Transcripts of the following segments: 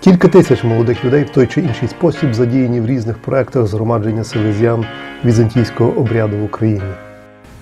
Кілька тисяч молодих людей в той чи інший спосіб задіяні в різних проектах згромадження селезян візантійського обряду в Україні.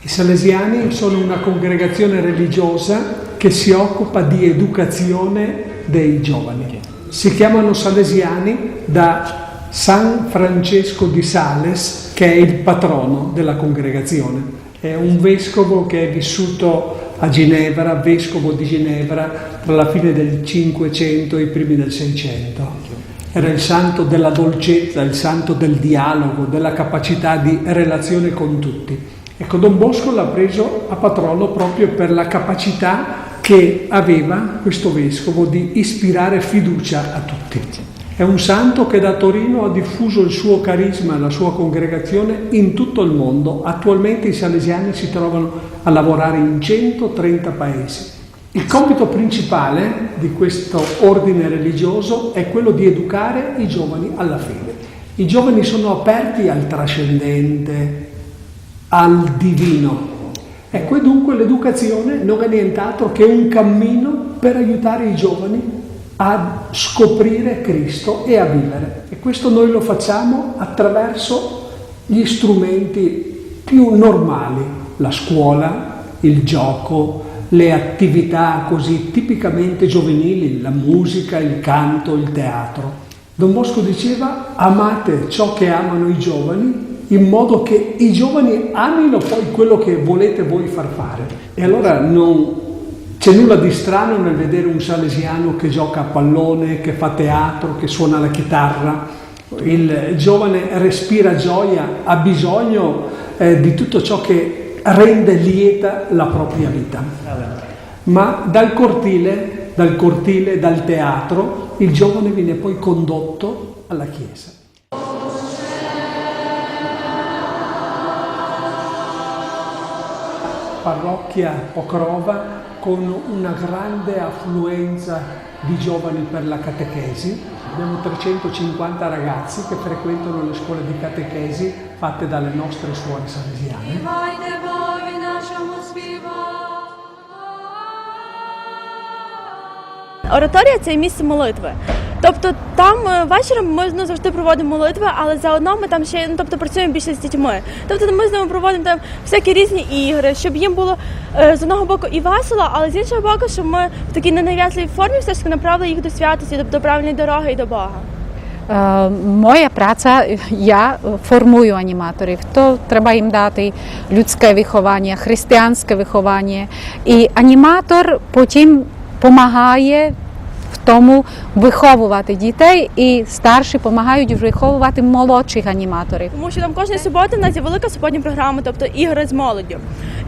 I Salesiani sono una congregazione religiosa che si occupa di educazione dei giovani. Si chiamano Salesiani da San Francesco di Sales, che è il patrono della congregazione. È un vescovo che è vissuto a Ginevra, vescovo di Ginevra, tra la fine del 500 e i primi del 600. Era il santo della dolcezza, il santo del dialogo, della capacità di relazione con tutti. Ecco, Don Bosco l'ha preso a patrono proprio per la capacità che aveva questo vescovo di ispirare fiducia a tutti. È un santo che da Torino ha diffuso il suo carisma e la sua congregazione in tutto il mondo. Attualmente i salesiani si trovano a lavorare in 130 paesi. Il compito principale di questo ordine religioso è quello di educare i giovani alla fede. I giovani sono aperti al trascendente, al divino. Ecco, e dunque l'educazione non è nient'altro che un cammino per aiutare i giovani a scoprire Cristo e a vivere. E questo noi lo facciamo attraverso gli strumenti più normali, la scuola, il gioco, le attività così tipicamente giovanili, la musica, il canto, il teatro. Don Bosco diceva amate ciò che amano i giovani in modo che i giovani amino poi quello che volete voi far fare. E allora non c'è nulla di strano nel vedere un salesiano che gioca a pallone, che fa teatro, che suona la chitarra. Il giovane respira gioia, ha bisogno eh, di tutto ciò che rende lieta la propria vita. Ma dal cortile, dal cortile, dal teatro, il giovane viene poi condotto alla chiesa. parrocchia Pokrova con una grande affluenza di giovani per la catechesi. Abbiamo 350 ragazzi che frequentano le scuole di catechesi fatte dalle nostre suore salesiane. Співайте Богу нашому співати. Ораторія це місце молитви. Тобто там е, вечором ми ну, завжди проводимо молитви, але заодно ми там ще ну, тобто, працюємо більше з дітьми. Тобто ми з ними проводимо там всякі різні ігри, щоб їм було е, з одного боку і весело, але з іншого боку, щоб ми в такій ненав'язливій формі все ж таки направили їх до святості, до, правильної дороги і до Бога. Е, Моя праця, я формую аніматорів. То треба їм дати людське виховання, християнське виховання. І аніматор потім допомагає тому виховувати дітей, і старші допомагають виховувати молодших аніматорів. Тому що там кожної суботи в нас є велика суботня програма, тобто ігри з молоддю.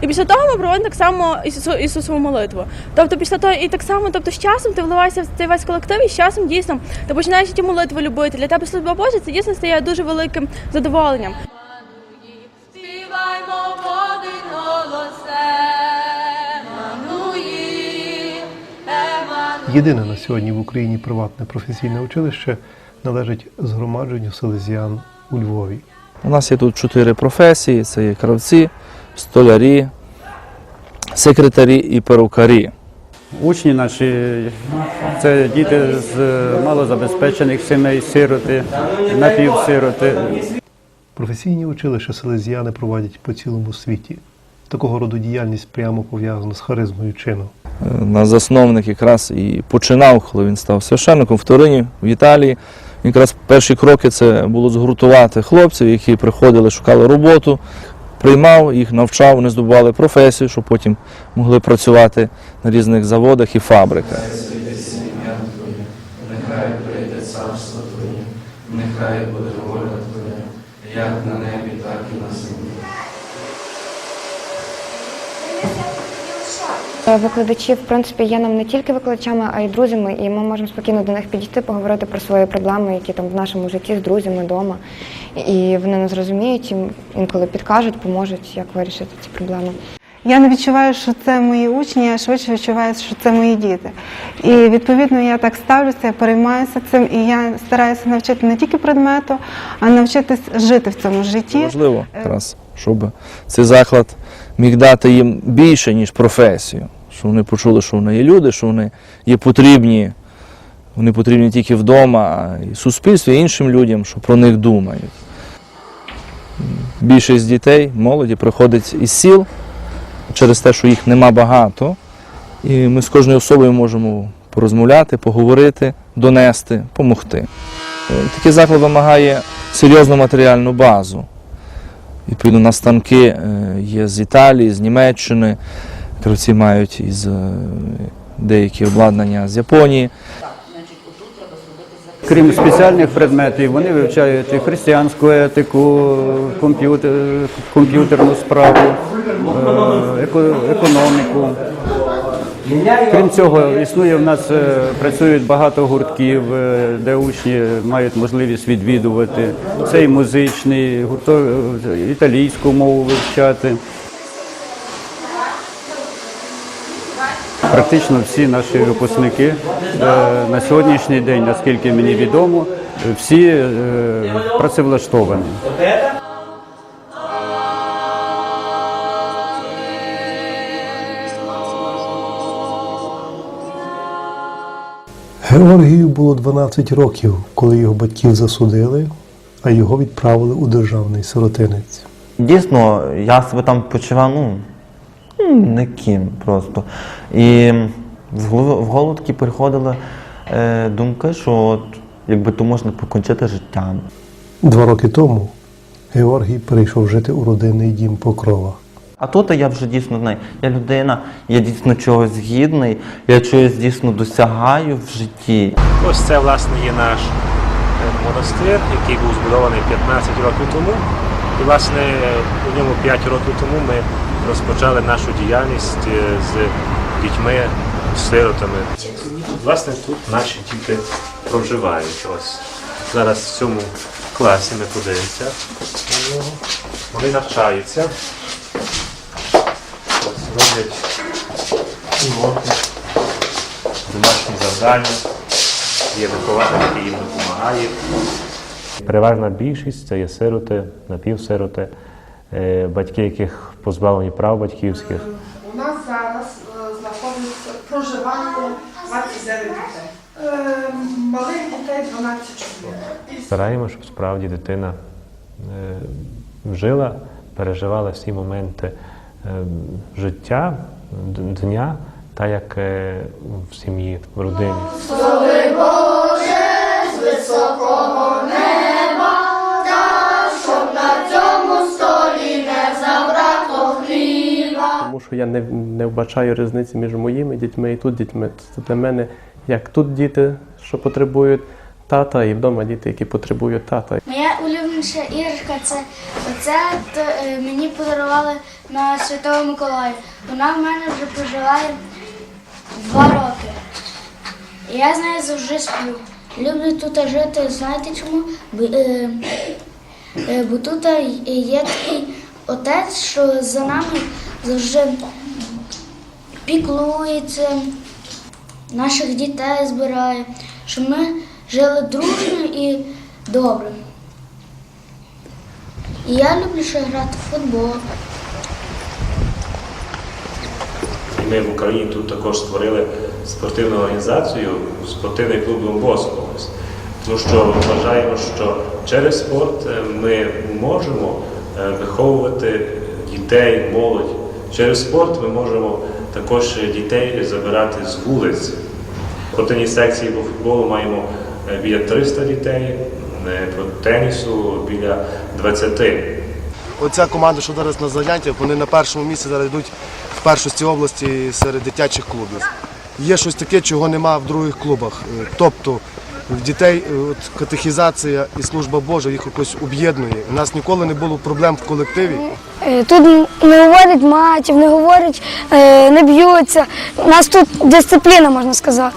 І після того ми проводимо так само Ісусову молитву. Тобто після того і так само, тобто з часом ти вливаєшся в цей весь колектив, і з часом дійсно ти починаєш ті молитви любити. Для тебе служба Божа це дійсно стає дуже великим задоволенням. Єдине на сьогодні в Україні приватне професійне училище належить згромадженню селезіан у Львові. У нас є тут чотири професії: це є кравці, столярі, секретарі і перукарі. Учні наші це діти з малозабезпечених сімей, сироти, напівсироти. Професійні училища селезіани проводять по цілому світі. Такого роду діяльність прямо пов'язана з харизмою чину. Е, Наш засновник якраз і починав, коли він став священником в Торині, в Італії. Якраз перші кроки це було згуртувати хлопців, які приходили, шукали роботу, приймав їх, навчав, вони здобували професію, щоб потім могли працювати на різних заводах і фабриках. Нехай прийде царство Твоє, нехай буде воля Твоя, як на небі, так і на землі. Викладачі, в принципі, є нам не тільки викладачами, а й друзями, і ми можемо спокійно до них підійти, поговорити про свої проблеми, які там в нашому житті з друзями вдома. І вони нас розуміють, інколи підкажуть, поможуть, як вирішити ці проблеми. Я не відчуваю, що це мої учні, я швидше відчуваю, що це мої діти. І відповідно я так ставлюся, я переймаюся цим, і я стараюся навчити не тільки предмету, а навчитись жити в цьому житті. Важливо якраз, щоб цей заклад міг дати їм більше, ніж професію. Щоб вони почули, що вони є люди, що вони є потрібні Вони потрібні тільки вдома, а й суспільству, і іншим людям, що про них думають. Більшість дітей, молоді приходить із сіл через те, що їх нема багато. І ми з кожною особою можемо порозмовляти, поговорити, донести, допомогти. Такий заклад вимагає серйозну матеріальну базу. Відповідно, на станки е, є з Італії, з Німеччини, кравці мають із е, деякі обладнання з Японії. Крім спеціальних предметів, вони вивчають і християнську етику, комп'ютер, комп'ютерну справу, е, еко- економіку. Крім цього, існує в нас е, працюють багато гуртків, е, де учні мають можливість відвідувати. Це і музичний, гурток, е, італійську мову вивчати. Практично всі наші випускники е, на сьогоднішній день, наскільки мені відомо, всі працевлаштовані. Георгію було 12 років, коли його батьків засудили, а його відправили у державний сиротинець. Дійсно, я себе там почував, ну, ну, никим просто. І в голову, в голову такі приходили е, думки, що от, якби то можна покінчити життя. Два роки тому Георгій перейшов жити у родинний дім Покрова. А тут я вже дійсно знаю, я людина, я дійсно чогось гідний, я чогось дійсно досягаю в житті. Ось це власне є наш е, монастир, який був збудований 15 років тому. І власне у ньому 5 років тому ми розпочали нашу діяльність е, з дітьми, сиротами. Власне, тут наші діти проживають. Ось зараз в цьому класі ми подивимося. Вони навчаються. Роблять уроки, домашні завдання є вихователь, який їм допомагає. Переважна більшість це є сироти, напівсироти, е, батьки, яких позбавлені прав батьківських. У нас зараз е, знаходиться проживання 29 дітей. Е, Малих дітей 12 чоловік. Стараємо, щоб справді дитина жила, переживала всі моменти життя, дня, та як е, в сім'ї, в родині. Тому що я не, не вбачаю різниці між моїми дітьми і тут дітьми. Це для мене як тут діти, що потребують тата, і вдома діти, які потребують тата. Моя улюбленіша іграшка це оце е, мені подарували на Святого Миколая. Вона в мене вже проживає два роки. Я з нею завжди сплю. Люблю тут жити, знаєте чому? Бо, е, е, бо тут є такий отець, що за нами завжди піклується, наших дітей збирає, щоб ми жили дружно і добре. Я люблю ще грати в футбол. Ми в Україні тут також створили спортивну організацію, спортивний клуб Дон Тому що вважаємо, що через спорт е, ми можемо е, виховувати дітей, молодь. Через спорт ми можемо також дітей забирати з вулиць. В спортивній секції по футболу маємо е, біля 300 дітей, е, по тенісу біля 20. Оця команда, що зараз на заняттях, вони на першому місці зараз йдуть в першості області серед дитячих клубів. Є щось таке, чого нема в других клубах. Е, Тобто в дітей е, от, катехізація і служба Божа їх якось об'єднує. У нас ніколи не було проблем в колективі. Е, Тут не говорять матів, не говорять, не б'ються. У нас тут дисципліна, можна сказати.